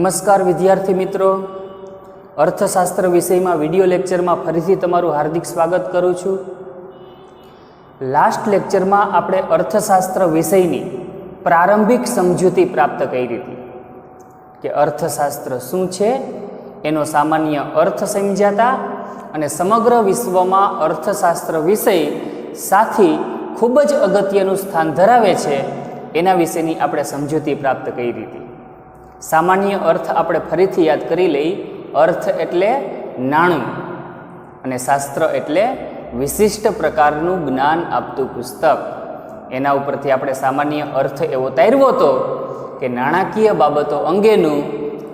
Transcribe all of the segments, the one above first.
નમસ્કાર વિદ્યાર્થી મિત્રો. અર્થશાસ્ત્ર વિષયમાં વિડિયો લેક્ચરમાં ફરીથી તમારું હાર્દિક સ્વાગત કરું છું. લાસ્ટ લેક્ચરમાં આપણે અર્થશાસ્ત્ર વિષયની પ્રારંભિક સમજૂતી પ્રાપ્ત કરી હતી. કે અર્થશાસ્ત્ર શું છે, એનો સામાન્ય અર્થ સમજ્યાતા અને સમગ્ર વિશ્વમાં અર્થશાસ્ત્ર વિષય સાથી ખૂબ જ અગત્યનું સ્થાન ધરાવે છે, એના વિશેની આપણે સમજૂતી પ્રાપ્ત કરી હતી. સામાન્ય અર્થ આપણે ફરીથી યાદ કરી લઈ, અર્થ એટલે નાણું અને શાસ્ત્ર એટલે વિશિષ્ટ પ્રકારનું જ્ઞાન આપતું પુસ્તક. એના ઉપરથી આપણે સામાન્ય અર્થ એવો તારવ્યો હતો કે નાણાકીય બાબતો અંગેનું,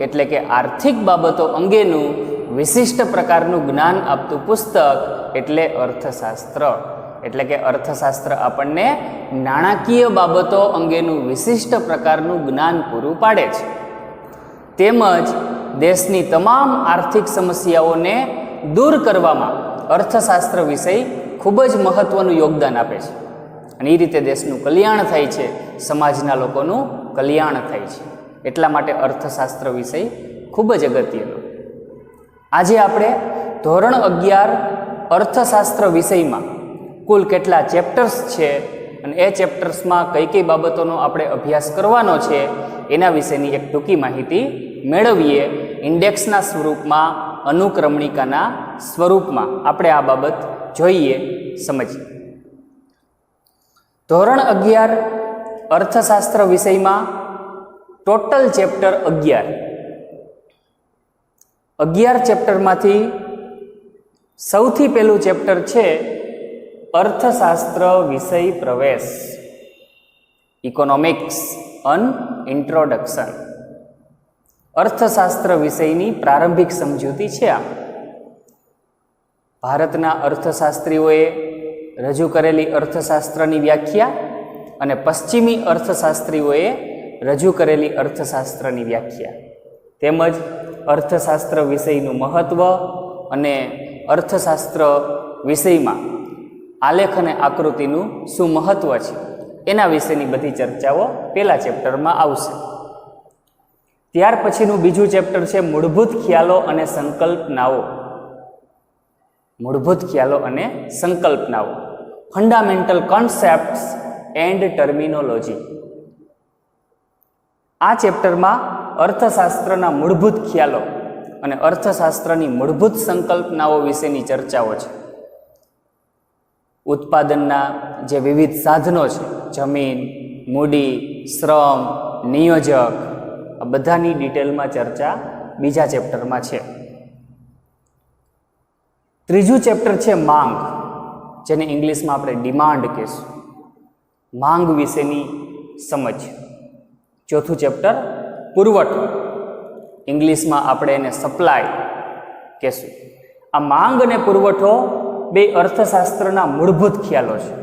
એટલે કે આર્થિક બાબતો અંગેનું વિશિષ્ટ પ્રકારનું જ્ઞાન આપતું પુસ્તક એટલે અર્થશાસ્ત્ર. એટલે કે અર્થશાસ્ત્ર આપણને નાણાકીય બાબતો અંગેનું વિશિષ્ટ પ્રકારનું જ્ઞાન પૂરું પાડે છે. તેમજ દેશની તમામ આર્થિક સમસ્યાઓને દૂર કરવામાં અર્થશાસ્ત્ર વિષય ખૂબ જ મહત્ત્વનું યોગદાન આપે છે. અને એ રીતે દેશનું કલ્યાણ થાય છે, સમાજના લોકોનું કલ્યાણ થાય છે. એટલા માટે અર્થશાસ્ત્ર વિષય ખૂબ જ અગત્યનો. આજે આપણે ધોરણ અગિયાર અર્થશાસ્ત્ર વિષયમાં કુલ કેટલા ચેપ્ટર્સ છે અને એ ચેપ્ટર્સમાં કઈ કઈ બાબતોનો આપણે અભ્યાસ કરવાનો છે, એના વિશેની એક ટૂંકી માહિતી મેળવીએ. ઇન્ડેક્સના સ્વરૂપમાં, અનુક્રમણિકાના સ્વરૂપમાં આપણે આ બાબત જોઈએ. સમજીએ. ધોરણ અગિયાર, અર્થશાસ્ત્ર વિષયમાં ટોટલ ચેપ્ટર અગિયાર. અગિયાર ચેપ્ટરમાંથી સૌથી પહેલું ચેપ્ટર છે અર્થશાસ્ત્ર વિષય પ્રવેશ. ઇકોનોમિક્સ અન ઇન્ટ્રોડક્શન અર્થશાસ્ત્ર વિષયની પ્રારંભિક સમજૂતી છે આ. ભારતના અર્થશાસ્ત્રીઓએ રજૂ કરેલી અર્થશાસ્ત્રની વ્યાખ્યા અને પશ્ચિમી અર્થશાસ્ત્રીઓએ રજૂ કરેલી અર્થશાસ્ત્રની વ્યાખ્યા. તેમજ અર્થશાસ્ત્ર વિષયનું મહત્ત્વ અને અર્થશાસ્ત્ર વિષયમાં આલેખ અને આકૃતિનું શું મહત્ત્વ છે? એના વિશેની બધી ચર્ચાઓ પહેલા ચેપ્ટરમાં આવશે. ત્યાર પછીનું બીજું ચેપ્ટર છે મૂળભૂત ખ્યાલો અને સંકલ્પનાઓ. મૂળભૂત ખ્યાલો અને સંકલ્પનાઓ. ફંડામેન્ટલ કોન્સેપ્ટ્સ એન્ડ ટર્મિનોલોજી આ ચેપ્ટરમાં અર્થશાસ્ત્રના મૂળભૂત ખ્યાલો અને અર્થશાસ્ત્રની મૂળભૂત સંકલ્પનાઓ વિશેની ચર્ચાઓ છે. ઉત્પાદનના જે વિવિધ સાધનો છે, જમીન, મૂડી, શ્રમ, નિયોજક, આ બધાની ડિટેલમાં ચર્ચા બીજા ચેપ્ટરમાં છે. ત્રીજું ચેપ્ટર છે માંગ, જેને ઇંગ્લિશમાં આપણે ડિમાન્ડ કહીશું. માંગ વિશેની સમજ. ચોથું ચેપ્ટર, પુરવઠો. ઇંગ્લિશમાં આપણે એને સપ્લાય કહેશું. આ માંગ અને પુરવઠો બે અર્થશાસ્ત્રના મૂળભૂત ખ્યાલો છે.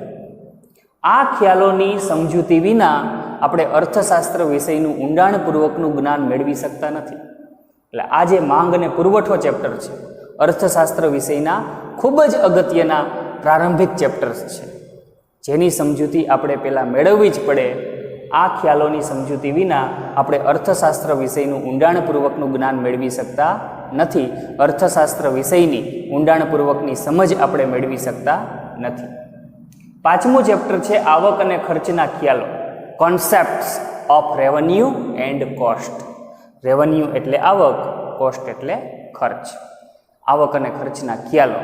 આ ખ્યાલોની સમજૂતી વિના આપણે અર્થશાસ્ત્ર વિષયનું ઊંડાણપૂર્વકનું જ્ઞાન મેળવી શકતા નથી. એટલે આ જે માંગ અને પુરવઠો ચેપ્ટર છે, અર્થશાસ્ત્ર વિષયના ખૂબ જ અગત્યના પ્રારંભિક ચેપ્ટર્સ છે. જેની સમજૂતી આપણે પહેલાં મેળવવી જ પડે. આ ખ્યાલોની સમજૂતી વિના આપણે અર્થશાસ્ત્ર વિષયનું ઊંડાણપૂર્વકનું જ્ઞાન મેળવી શકતા નથી. અર્થશાસ્ત્ર વિષયની ઊંડાણપૂર્વકની સમજ આપણે મેળવી શકતા નથી. પાંચમું ચેપ્ટર છે આવક અને ખર્ચના ખ્યાલો. Concepts of revenue and cost revenue એટલે આવક કોસ્ટ એટલે ખર્ચ. આવક અને ખર્ચના ખ્યાલો.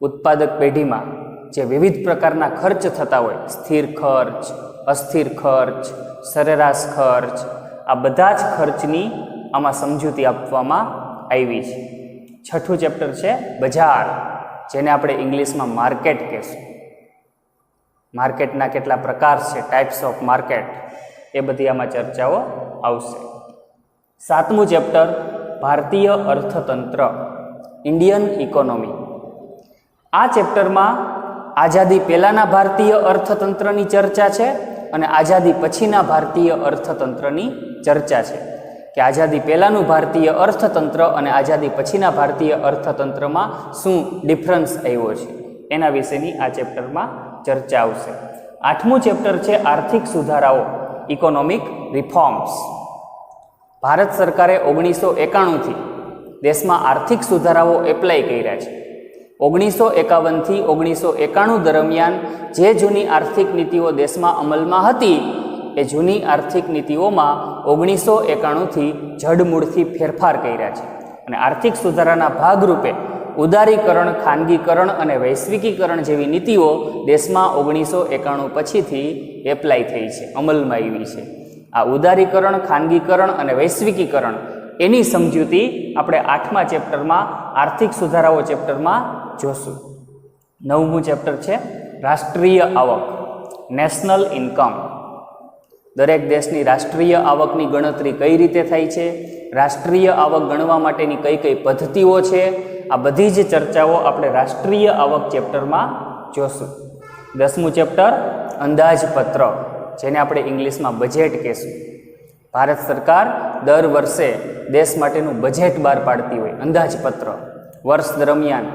ઉત્પાદક પેઢીમાં જે વિવિધ પ્રકારના ખર્ચ થતા હોય, સ્થિર ખર્ચ, અસ્થિર ખર્ચ, સરેરાશ ખર્ચ, આ બધા જ ખર્ચની આમાં સમજૂતી આપવામાં આવી છે. છઠ્ઠું ચેપ્ટર છે બજાર, જેને આપણે ઇંગ્લિશમાં માર્કેટ કહેશું. માર્કેટના કેટલા પ્રકાર છે ટાઈપ્સ ઓફ માર્કેટ એ બધી આમાં ચર્ચાઓ આવશે. સાતમું ચેપ્ટર, ભારતીય અર્થતંત્ર ઇન્ડિયન ઇકોનોમી આ ચેપ્ટરમાં આઝાદી પહેલાંના ભારતીય અર્થતંત્રની ચર્ચા છે અને આઝાદી પછીના ભારતીય અર્થતંત્રની ચર્ચા છે. કે આઝાદી પહેલાંનું ભારતીય અર્થતંત્ર અને આઝાદી પછીના ભારતીય અર્થતંત્રમાં શું ડિફરન્સ આવ્યો છે? એના વિશેની આ ચેપ્ટરમાં ચર્ચા આવશે. આઠમું ચેપ્ટર છે આર્થિક સુધારાઓ ઇકોનોમિક રિફોર્મ્સ ભારત સરકારે ઓગણીસો એકાણુંથી દેશમાં આર્થિક સુધારાઓ એપ્લાય કર્યા છે. ઓગણીસો એકાવનથી ઓગણીસો એકાણું દરમિયાન જે જૂની આર્થિક નીતિઓ દેશમાં અમલમાં હતી એ જૂની આર્થિક નીતિઓમાં ઓગણીસો એકાણુંથી જડમૂળથી ફેરફાર કર્યા છે. અને આર્થિક સુધારાના ભાગરૂપે ઉદારીકરણ, ખાનગીકરણ અને વૈશ્વિકીકરણ જેવી નીતિઓ દેશમાં ઓગણીસો એકાણું પછીથી એપ્લાય થઈ છે, અમલમાં આવી છે. આ ઉદારીકરણ, ખાનગીકરણ અને વૈશ્વિકીકરણ એની સમજૂતી આપણે આઠમા ચેપ્ટરમાં, આર્થિક સુધારાઓ ચેપ્ટરમાં જોશું. નવમું ચેપ્ટર છે, રાષ્ટ્રીય આવક, નેશનલ ઇન્કમ. દરેક દેશની રાષ્ટ્રીય આવકની ગણતરી કઈ રીતે થાય છે? રાષ્ટ્રીય આવક ગણવા માટેની કઈ કઈ પદ્ધતિઓ છે? આ બધી જ ચર્ચાઓ આપણે રાષ્ટ્રીય આવક ચેપ્ટરમાં જોશું. દસમું ચેપ્ટર, અંદાજપત્ર, જેને આપણે ઇંગ્લિશમાં બજેટ કહેશું. ભારત સરકાર દર વર્ષે દેશ માટેનું બજેટ બહાર પાડતી હોય, અંદાજપત્ર. વર્ષ દરમિયાન,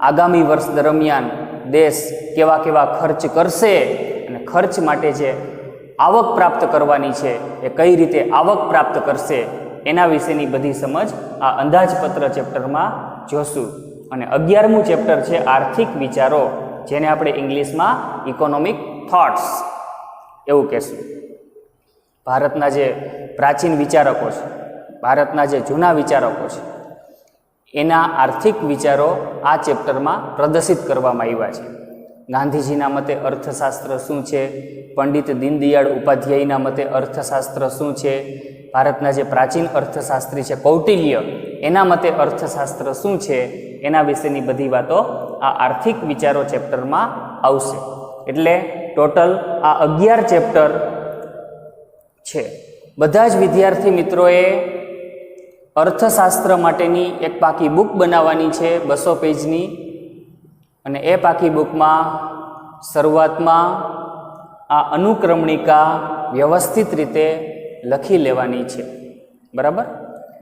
આગામી વર્ષ દરમિયાન દેશ કેવા કેવા ખર્ચ કરશે અને ખર્ચ માટે જે આવક પ્રાપ્ત કરવાની છે, એ કઈ રીતે આવક પ્રાપ્ત કરશે, એના વિશેની બધી સમજ આ અંદાજપત્ર ચેપ્ટરમાં જોશું. અને અગિયારમું ચેપ્ટર છે આર્થિક વિચારો, જેને આપણે ઇંગ્લિશમાં ઇકોનોમિક થોટ્સ એવું કહેશું. ભારતના જે પ્રાચીન વિચારકો છે, ભારતના જે જૂના વિચારકો છે, એના આર્થિક વિચારો આ ચેપ્ટરમાં પ્રદર્શિત કરવામાં આવ્યા છે. ગાંધીજીના મતે અર્થશાસ્ત્ર શું છે? પંડિત દીનદયાળ ઉપાધ્યાયના મતે અર્થશાસ્ત્ર શું છે? ભારતના જે પ્રાચીન અર્થશાસ્ત્રી છે, કૌટિલ્ય, એના મતે અર્થશાસ્ત્ર શું છે? એના વિશેની બધી વાતો આ આર્થિક વિચારો ચેપ્ટરમાં આવશે. એટલે ટોટલ આ અગિયાર ચેપ્ટર છે. બધા જ વિદ્યાર્થી મિત્રોએ અર્થશાસ્ત્ર માટેની એક પાકી બુક બનાવવાની છે, બસો પેજની. અને એ પાકી બુકમાં શરૂઆતમાં આ અનુક્રમણિકા વ્યવસ્થિત રીતે લખી લેવાની છે. બરાબર?